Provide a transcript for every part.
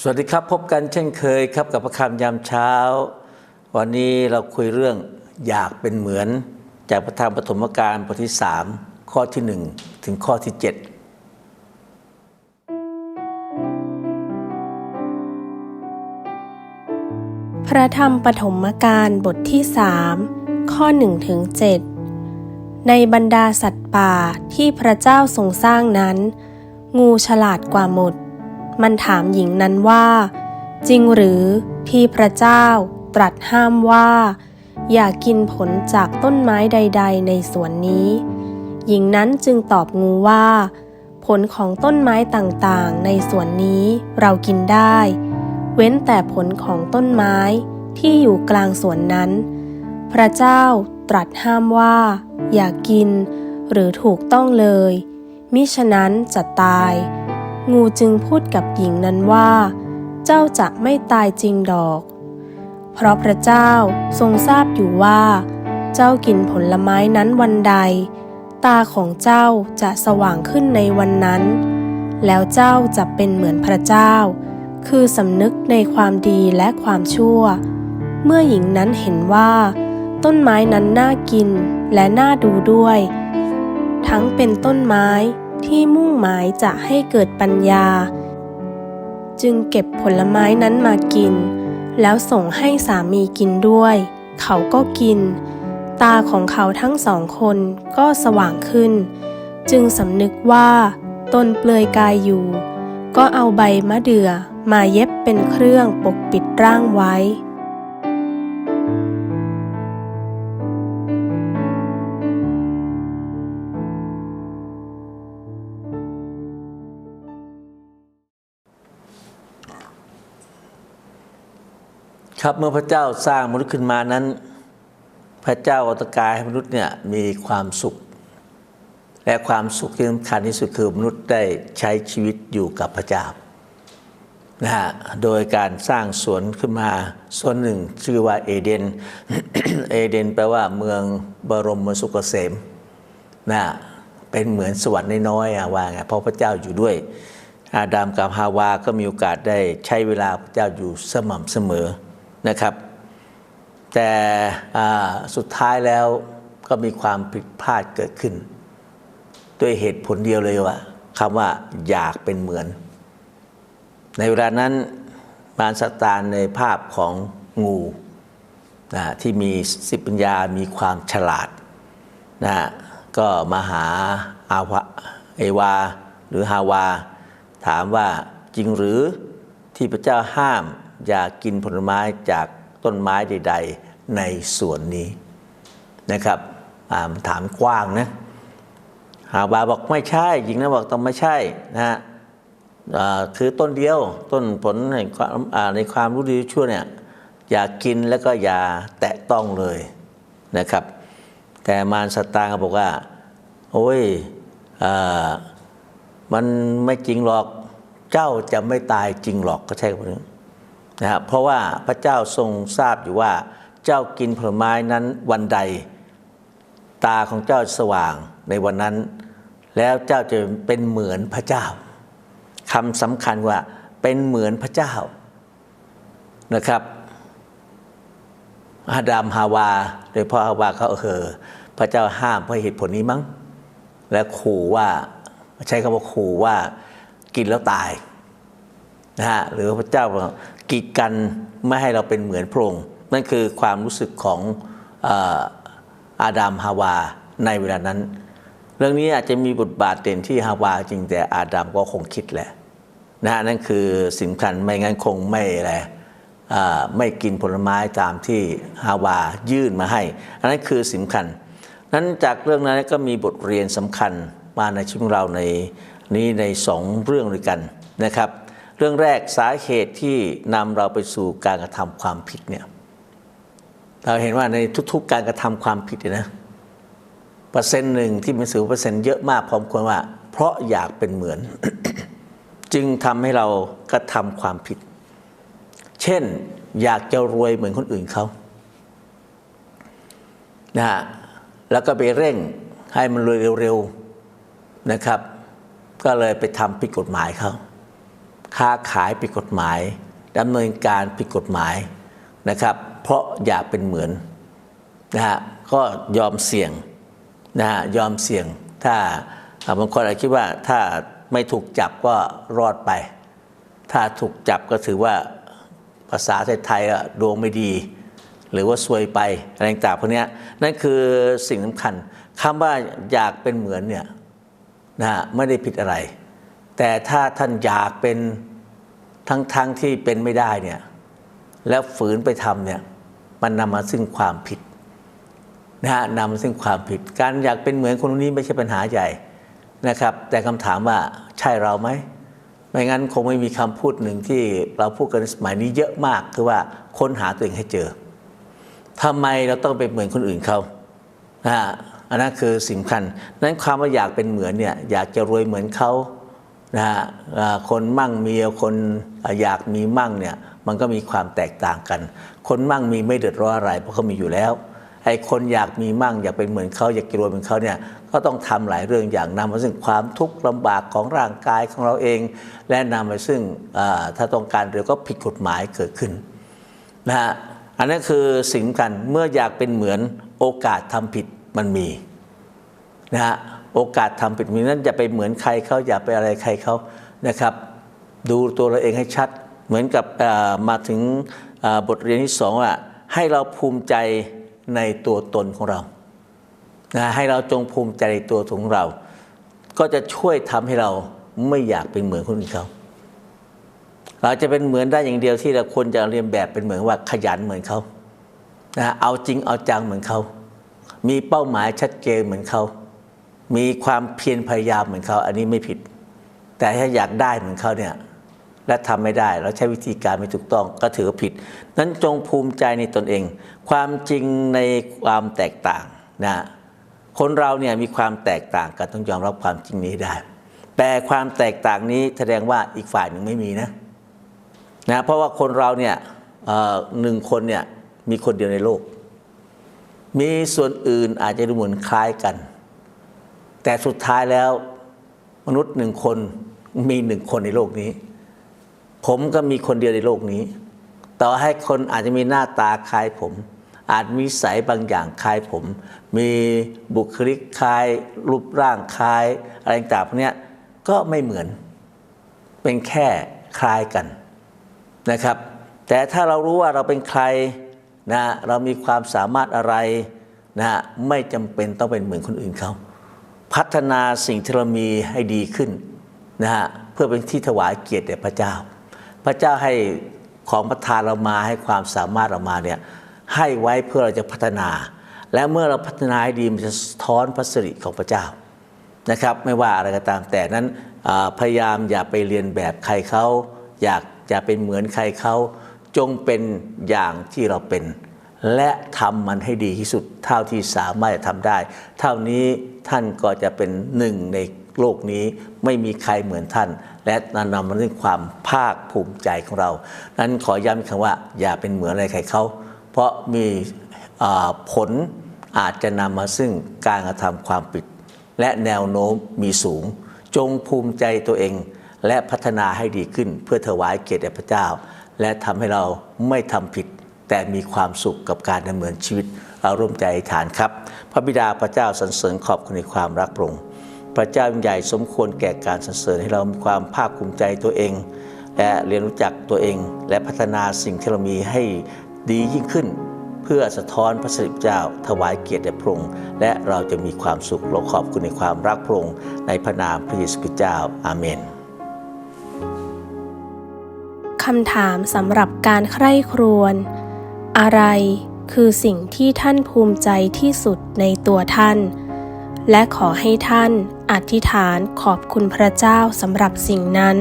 สวัสดีครับพบกันเช่นเคยครับกับพระคำยามเช้า วันนี้เราคุยเรื่องอยากเป็นเหมือน จากพระธรรมปฐมกาลบทที่ 3 ข้อที่ 1 ถึงข้อที่ 7พระธรรมปฐมกาลบทที่สามข้อหนึ่งถึงเจ็ดในบรรดาสัตว์ป่าที่พระเจ้าทรงสร้างนั้น งูฉลาดกว่าหมด มันถามหญิงนั้นว่า จริงหรือที่พระเจ้าตรัสห้ามว่า อย่ากินผลจากต้นไม้ใด ๆ ในสวนนี้ หญิงนั้นจึงตอบงูว่า ผลของต้นไม้ต่างๆ ในสวนนี้เรากินได้ เว้นแต่ผลของต้นไม้ที่อยู่กลางสวนนั้น พระเจ้าตรัสห้ามว่า อย่ากิน หรือถูกต้องเลย มิฉะนั้นจะตาย งูจึงพูดกับหญิงนั้นว่า เจ้าจะไม่ตายจริงดอก เพราะพระเจ้าทรงทราบอยู่ว่า เจ้ากินผลไม้นั้นวันใด ตาของเจ้าจะสว่างขึ้นในวันนั้น แล้วเจ้าจะเป็นเหมือนพระเจ้า คือสำนึกในความดีและความชั่ว เมื่อหญิงนั้นเห็นว่า ต้นไม้นั้นน่ากินและน่าดูด้วย ทั้งเป็นต้นไม้ ที่มุ่งหมายจะให้เกิดปัญญา จึงเก็บผลไม้นั้นมากิน แล้วส่งให้สามีกินด้วย เขาก็กิน ตาของเขาทั้งสองคนก็สว่างขึ้น จึงสำนึกว่าตนเปลือยกายอยู่ ก็เอาใบมะเดื่อมาเย็บเป็นเครื่องปกปิดร่างไว้ ครับเมื่อพระเจ้าสร้างมนุษย์ขึ้นมานั้น พระเจ้าอัตกายให้มนุษย์เนี่ยมีความสุข และความสุขที่สำคัญที่สุดคือมนุษย์ได้ใช้ชีวิตอยู่กับพระเจ้านะฮะโดยการสร้างสวนขึ้นมาสวนหนึ่งชื่อว่าเอเดนเอเดนแปลว่าเมืองบรมสุขเกษมนะเป็นเหมือนสวรรค์น้อยๆว่าไงเพราะพระเจ้าอยู่ด้วย อาดัมกับฮาวาก็มีโอกาสได้ใช้เวลาพระเจ้าอยู่สม่ำเสมอ นะครับ แต่สุดท้ายแล้วก็มีความผิดพลาดเกิดขึ้น ด้วยเหตุผลเดียวเลยว่าคำว่าอยากเป็นเหมือน ในเวลานั้นมารซาตานในภาพของงูนะที่มีสิบปัญญา มีความฉลาดนะก็มาหาอาวะเอวา หรือฮาวา ถามว่าจริงหรือที่พระเจ้าห้าม อย่ากินผลไม้จากต้นไม้ใด ๆ ในสวนนี้นะครับาถามกว้างนะฮาวาบอกไม่ใช่หญิงนะบอกต้องไม่ใช่นะฮะคือต้นเดียวต้นผลในความในความรู้ดีชั่วเนี่ยอย่ากินแล้วก็อย่าแตะต้องเลยนะครับ แต่มารสตางก็บอกว่า โอ้ยอมันไม่จริงหรอกเจ้าจะไม่ตายจริงหรอกก็ใช่คำนี้ นะครับเพราะว่าพระเจ้าทรงทราบอยู่ว่าเจ้ากินผลไม้นั้นวันใด ตาของเจ้าสว่างในวันนั้น แล้วเจ้าจะเป็นเหมือนพระเจ้าคำสำคัญว่าเป็นเหมือนพระเจ้านะครับอาดามฮาวา โดยพ่อฮาวาเขาเออพระเจ้าห้ามเพราะเหตุผลนี้มั้ง และขู่ว่าใช้คำว่าขู่ว่ากินแล้วตายนะฮะหรือพระเจ้า กีดกันไม่ให้เราเป็นเหมือนพระองค์นั่นคือความรู้สึกของอาดัมฮาวาในเวลานั้น เรื่องนี้อาจจะมีบทบาทเด่นที่ฮาวาจริงแต่อาดัมก็คงคิดแหละนะฮะนั่นคือสิ่งสำคัญไม่งั้นคงไม่อะไรไม่กินผลไม้ตามที่ฮาวายื่นมาให้ อันนั้นคือสำคัญนั้นจากเรื่องนั้นก็มีบทเรียนสำคัญมาในชีวิตเราในนี้ในสองเรื่องด้วยกันนะครับ เรื่องแรกสาเหตุที่นำเราไปสู่การกระทำความผิดเนี่ยเราเห็นว่าในทุกๆ การกระทำความผิดเนี่ยนะเปอร์เซ็นต์หนึ่งที่เป็นสิบเปอร์เซ็นต์เยอะมากพร้อมควรว่า เพราะอยากเป็นเหมือน จึงทำให้เรากระทำความผิด เช่นอยากจะรวยเหมือนคนอื่นเขานะฮะแล้วก็ไปเร่งให้มันรวยเร็วๆนะครับ ก็เลยไปทำผิดกฎหมายเขา ค้าขายผิดกฎหมายดำเนินการผิดกฎหมายนะครับ เพราะอยากเป็นเหมือนนะฮะก็ยอมเสี่ยงนะฮะยอมเสี่ยง ถ้าบางคนอาจคิดว่าถ้าไม่ถูกจับก็รอดไป ถ้าถูกจับก็ถือว่าภาษาไทยๆอะดวงไม่ดี หรือว่าซวยไปอะไรต่างๆพวกเนี้ยนั่นคือสิ่งสำคัญคำว่าอยากเป็นเหมือนเนี่ยนะฮะไม่ได้ผิดอะไร แต่ถ้าท่านอยากเป็นทั้งๆทที่เป็นไม่ได้เนี่ยแล้วฝืนไปทำเนี่ยมันนำมาซึ่งความผิดนะฮะนำมาซึ่งความผิด การอยากเป็นเหมือนคนนี้ไม่ใช่ปัญหาใหญ่นะครับ แต่คำถามว่าใช่เราไหมไม่งั้นคงไม่มีคำพูดหนึ่งที่เราพูดกันสมัยนี้เยอะมากคือว่าค้นหาตัวเองให้เจอทำไมเราต้องไปเหมือนคนอื่นเขานะฮะอันนั้นคือสิ่งสำคัญนั้นความว่าอยากเป็นเหมือนเนี่ยอยากจะรวยเหมือนเขา นะฮะคนมั่งมีคนอยากมีมั่งเนี่ยมันก็มีความแตกต่างกัน คนมั่งมีไม่เดือดร้อนอะไรเพราะเขามีอยู่แล้วไอ้คนอยากมีมั่งอยากเป็นเหมือนเขาอยากรวยเหมือนเขาเนี่ยก็ต้องทำหลายเรื่องอย่างนำมาซึ่งความทุกข์ลำบากของร่างกายของเราเอง และนำไปซึ่งถ้าต้องการเร็วก็ผิดกฎหมายเกิดขึ้นนะฮะอันนั้นคือสิ่งสำคัญเมื่ออยากเป็นเหมือนโอกาสทำผิดมันมีนะฮะ โอกาสทำผิดมีนั้นอย่าไปเหมือนใครเขาอย่าไปอะไรใครเขานะครับ ดูตัวเราเองให้ชัด เหมือนกับมาถึงบทเรียนที่สองว่าให้เราภูมิใจในตัวตนของเรานะให้เราจงภูมิใจในตัวตนของเรา ก็จะช่วยทำให้เราไม่อยากเป็นเหมือนคนอื่นเขาเราจะเป็นเหมือนได้อย่างเดียวที่เราควรจะเรียนแบบเป็นเหมือนว่าขยันเหมือนเขานะเอาจริงเอาจังเหมือนเขา มีเป้าหมายชัดเจนเหมือนเขา มีความเพียรพยายามเหมือนเขา อันนี้ไม่ผิด แต่ถ้าอยากได้เหมือนเขาเนี่ยและทำไม่ได้เราใช้วิธีการไม่ถูกต้องก็ถือผิด นั้นจงภูมิใจในตนเอง ความจริงในความแตกต่างนะคนเราเนี่ยมีความแตกต่างกันต้องยอมรับความจริงนี้ได้ แต่ความแตกต่างนี้แสดงว่าอีกฝ่ายหนึ่งไม่มีนะนะเพราะว่าคนเราเนี่ยเอ่อหนึ่งคนเนี่ยมีคนเดียวในโลก มีส่วนอื่นอาจจะดูเหมือนคล้ายกัน แต่สุดท้ายแล้วมนุษย์หนึ่งคนมีหนึ่งคนในโลกนี้ ผมก็มีคนเดียวในโลกนี้ ต่อให้คนอาจจะมีหน้าตาคล้ายผม อาจมีสายบางอย่างคล้ายผม มีบุคลิกคล้าย รูปร่างคล้าย อะไรต่างๆพวกนี้ก็ไม่เหมือน เป็นแค่คล้ายกันนะครับ แต่ถ้าเรารู้ว่าเราเป็นใครนะเรามีความสามารถอะไรนะไม่จำเป็นต้องเป็นเหมือนคนอื่นเขา พัฒนาสิ่งที่เรามีให้ดีขึ้นนะฮะเพื่อเป็นที่ถวายเกียรติแด่พระเจ้า พระเจ้าให้ของประทานเรามาให้ความสามารถเรามาเนี่ยให้ไว้เพื่อเราจะพัฒนา และเมื่อเราพัฒนาให้ดีมันจะสะท้อนพระสิริของพระเจ้านะครับ ไม่ว่าอะไรก็ตามแต่นั้นพยายามอย่าไปเรียนแบบใครเขาอยากจะเป็นเหมือนใครเขาจงเป็นอย่างที่เราเป็น และทำมันให้ดีที่สุด เท่าที่สามารถจะทำได้ เท่านี้ท่านก็จะเป็นหนึ่งในโลกนี้ไม่มีใครเหมือนท่าน และนำมาซึ่งความภาคภูมิใจของเรา นั้นขอย้ำครั้งว่า อย่าเป็นเหมือนอะไรใครเขาเพราะมีผลอาจจะนำมาซึ่งการกระทำความผิด และแนวโน้มมีสูง จงภูมิใจตัวเอง และพัฒนาให้ดีขึ้นเพื่อถวายเกียรติแด่พระเจ้า และทำให้เราไม่ทำผิด แต่มีความสุขกับการดำเนินชีวิตเราร่วมใจฐานครับ พระบิดาพระเจ้าสรรเสริญขอบคุณในความรักพระองค์พระเจ้าใหญ่สมควรแก่การสรรเสริญให้เรามีความภาคภูมิใจตัวเอง และเรียนรู้จักตัวเอง และพัฒนาสิ่งที่เรามีให้ดียิ่งขึ้น เพื่อสะท้อนพระสิริเจ้า ถวายเกียรติแด่พระองค์และเราจะมีความสุขเราขอบคุณในความรักพระองค์ในพระนามพระเยซูคริสต์เจ้าอาเมนคำถามสำหรับการใคร่ครวญ อะไรคือสิ่งที่ท่านภูมิใจที่สุดในตัวท่าน และขอให้ท่านอธิษฐานขอบคุณพระเจ้าสำหรับสิ่งนั้น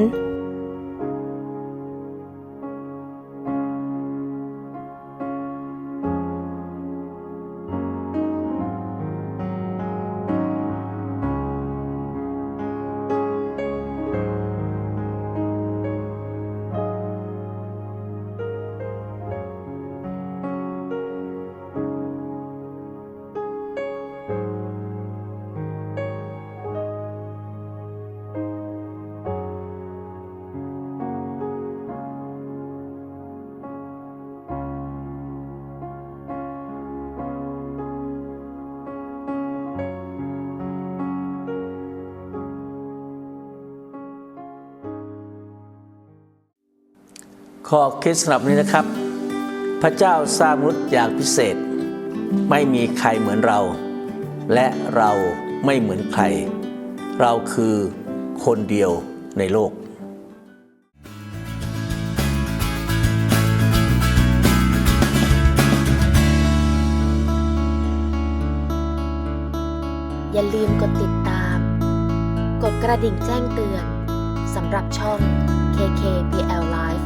ข้อคิดสำหรับนี้นะครับ พระเจ้าสร้างมนุษย์อย่างพิเศษ ไม่มีใครเหมือนเรา และเราไม่เหมือนใคร เราคือคนเดียวในโลกอย่าลืมกดติดตาม กดกระดิ่งแจ้งเตือน สำหรับช่อง KKPL Live